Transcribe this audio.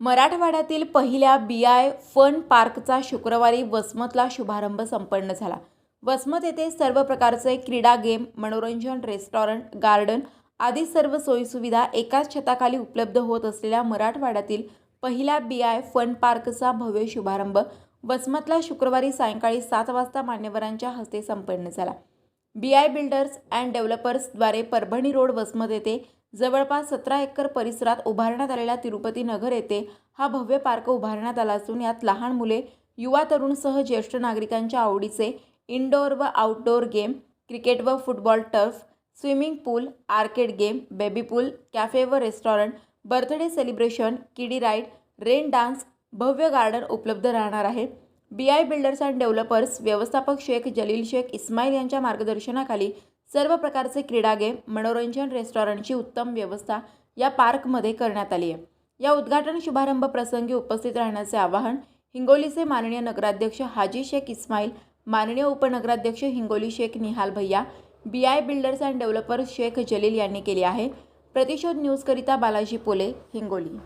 मराठवाड्यातील पहिल्या B I fun पार्कचा शुक्रवारी वसमतला शुभारंभ संपन्न झाला. वसमत येथे सर्व प्रकारचे क्रीडा गेम मनोरंजन रेस्टॉरंट गार्डन आदी सर्व सोयीसुविधा एकाच छताखाली उपलब्ध होत असलेल्या मराठवाड्यातील पहिल्या बी आय फन पार्कचा भव्य शुभारंभ वसमतला शुक्रवारी सायंकाळी सात वाजता मान्यवरांच्या हस्ते संपन्न झाला. बी आय बिल्डर्स अँड डेव्हलपर्सद्वारे परभणी रोड वसमत येथे जवळपास सतरा एकर परिसरात उभारण्यात आलेल्या तिरुपती नगर येथे हा भव्य पार्क उभारण्यात आला असून यात लहान मुले युवा तरुणसह ज्येष्ठ नागरिकांच्या आवडीचे इनडोअर व आउटडोअर गेम क्रिकेट व football turf swimming pool arcade game baby pool cafe व restaurant birthday celebration kiddie ride rain dance भव्य गार्डन उपलब्ध राहणार आहे. B I builders and developers व्यवस्थापक शेख जलील शेख इस्माईल यांच्या मार्गदर्शनाखाली सर्व प्रकारचे क्रीडा गेम मनोरंजन रेस्टॉरंटची उत्तम व्यवस्था या पार्कमध्ये करण्यात आली आहे. या उद्घाटन शुभारंभ प्रसंगी उपस्थित राहण्याचे आवाहन हिंगोलीचे माननीय नगराध्यक्ष हाजी शेख इस्माईल माननीय उपनगराध्यक्ष हिंगोली शेख निहाल भैया B I builders and developers Sheikh Jalil यांनी केले आहे. प्रतिशोध न्यूजकरिता बालाजी पोले हिंगोली.